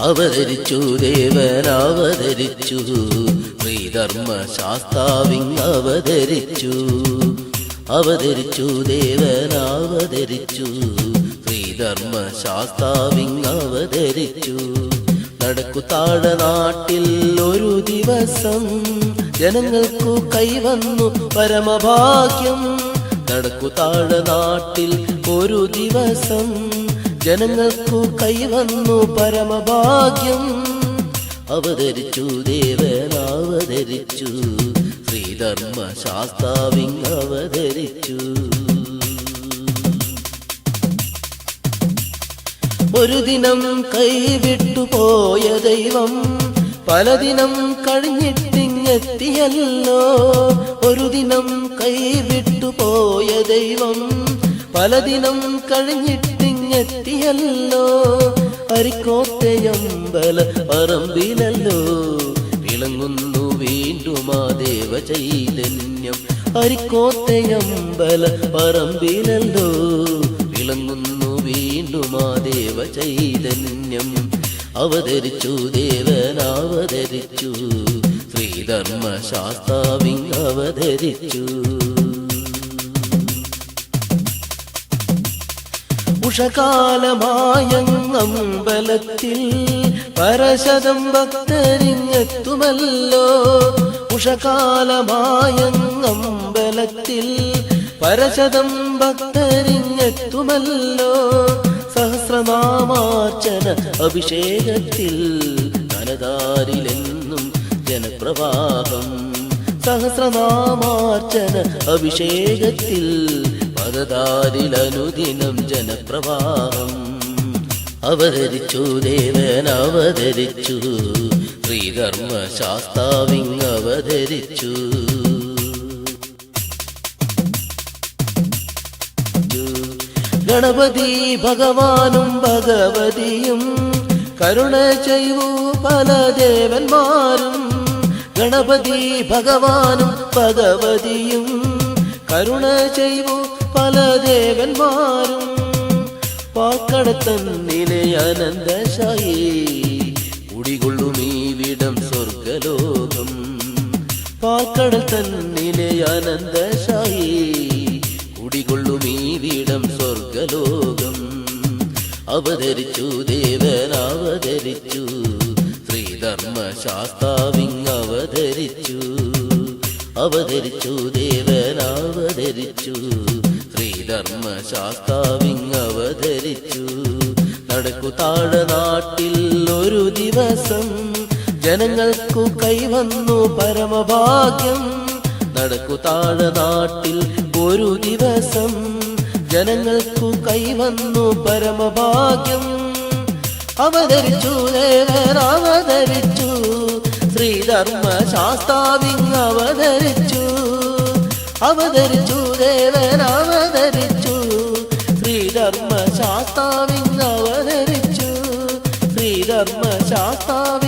അവതരിച്ചു ദേവനാവതരിച്ചു ശ്രീധർമ്മ ശാസ്താവിങ് അവതരിച്ചു. അവതരിച്ചു ദേവനാവതരിച്ചു ശ്രീധർമ്മ ശാസ്താവിങ് അവതരിച്ചു. നടക്കു താഴ നാട്ടിൽ ഒരു ദിവസം ജനങ്ങൾക്കു കൈവന്നു പരമഭാഗ്യം. നടക്കു താഴ നാട്ടിൽ ഒരു ദിവസം ജനങ്ങൾക്കു കൈവന്നു പരമഭാഗ്യം. അവതരിച്ചു ദേവനാവതരിച്ചു. ശ്രീധർമ്മ ശാസ്താവിങ് അവതരിച്ചു. ഒരു ദിനം കൈവിട്ടു പോയ ദൈവം പല ദിനം കഴിഞ്ഞിട്ടിങ്ങെത്തിയല്ലോ. ഒരു ദിനം കൈവിട്ടു പോയ ദൈവം പലദിനം കഴിഞ്ഞിട്ടിങ്ങെത്തിയല്ലോ അരിക്കോത്തയമ്പല പറമ്പിലല്ലോ. വിളങ്ങുന്നു വീണ്ടും ആ ദേവ ചൈതന്യം അരിക്കോത്തയമ്പല പറമ്പിലല്ലോ. വിളങ്ങുന്നു വീണ്ടും ആ ദേവ ചൈതന്യം അവതരിച്ചു ദേവനാവതരിച്ചു. ശ്രീധർമ്മ ശാസ്താവിങ് അവതരിച്ചു. ഉഷകാലമായങ്ങമ്പലത്തിൽ പരശതം ഭക്തരിങ്ങെത്തുമല്ലോ. ഉഷകാലമായങ്ങമ്പലത്തിൽ പരശതം ഭക്തരിങ്ങെത്തുമല്ലോ. സഹസ്രനാമാർച്ചന അഭിഷേകത്തിൽ തനതാരിലെന്നും ജനപ്രവാഹം. സഹസ്രനാമാർച്ചന അഭിഷേകത്തിൽ പദതാരിലനുദിനം ജനപ്രവാഹം. അവതരിച്ചു ദേവൻ അവതരിച്ചു ശ്രീധർമ്മ ശാസ്താവിങ് അവതരിച്ചു. ഗണപതി ഭഗവാനും ഭഗവതിയും കരുണ ചെയ്യൂ പല ദേവന്മാരും. ഗണപതി ഭഗവാനും ഭഗവതിയും കരുണ ചെയ്യൂ പല ദേവന്മാരും പാക്കടത്തന്നിലെ അനന്തശായി. കുടികൊള്ളും ഈ വിടം സ്വർഗലോകം. പാക്കടൽ തന്നിലെ അനന്തശായി. കുടികൊള്ളും ഈ വീടം സ്വർഗലോകം. അവതരിച്ചു ദേവൻ അവതരിച്ചു ശ്രീധർമ്മ ശാസ്താവിങ് അവതരിച്ചു അവതരിച്ചു ദേവൻ ദിവസം ജനങ്ങൾക്കു കൈവന്നു പരമഭാഗ്യം. നടക്കു താഴ നാട്ടിൽ ഒരു ദിവസം ജനങ്ങൾക്കു കൈവന്നു പരമഭാഗ്യം. അവതരിച്ചു അവതരിച്ചു ശ്രീധർമ്മ ശാസ്താവിങ് അവതരിച്ചു. അവതരിച്ചു ദേവൻ അവതരിച്ചു ശ്രീധർമ്മ ശാസ്താവിങ് അവതരിച്ചു ശ്രീധർമ്മ ശാസ്താവിങ് അവതരിച്ചു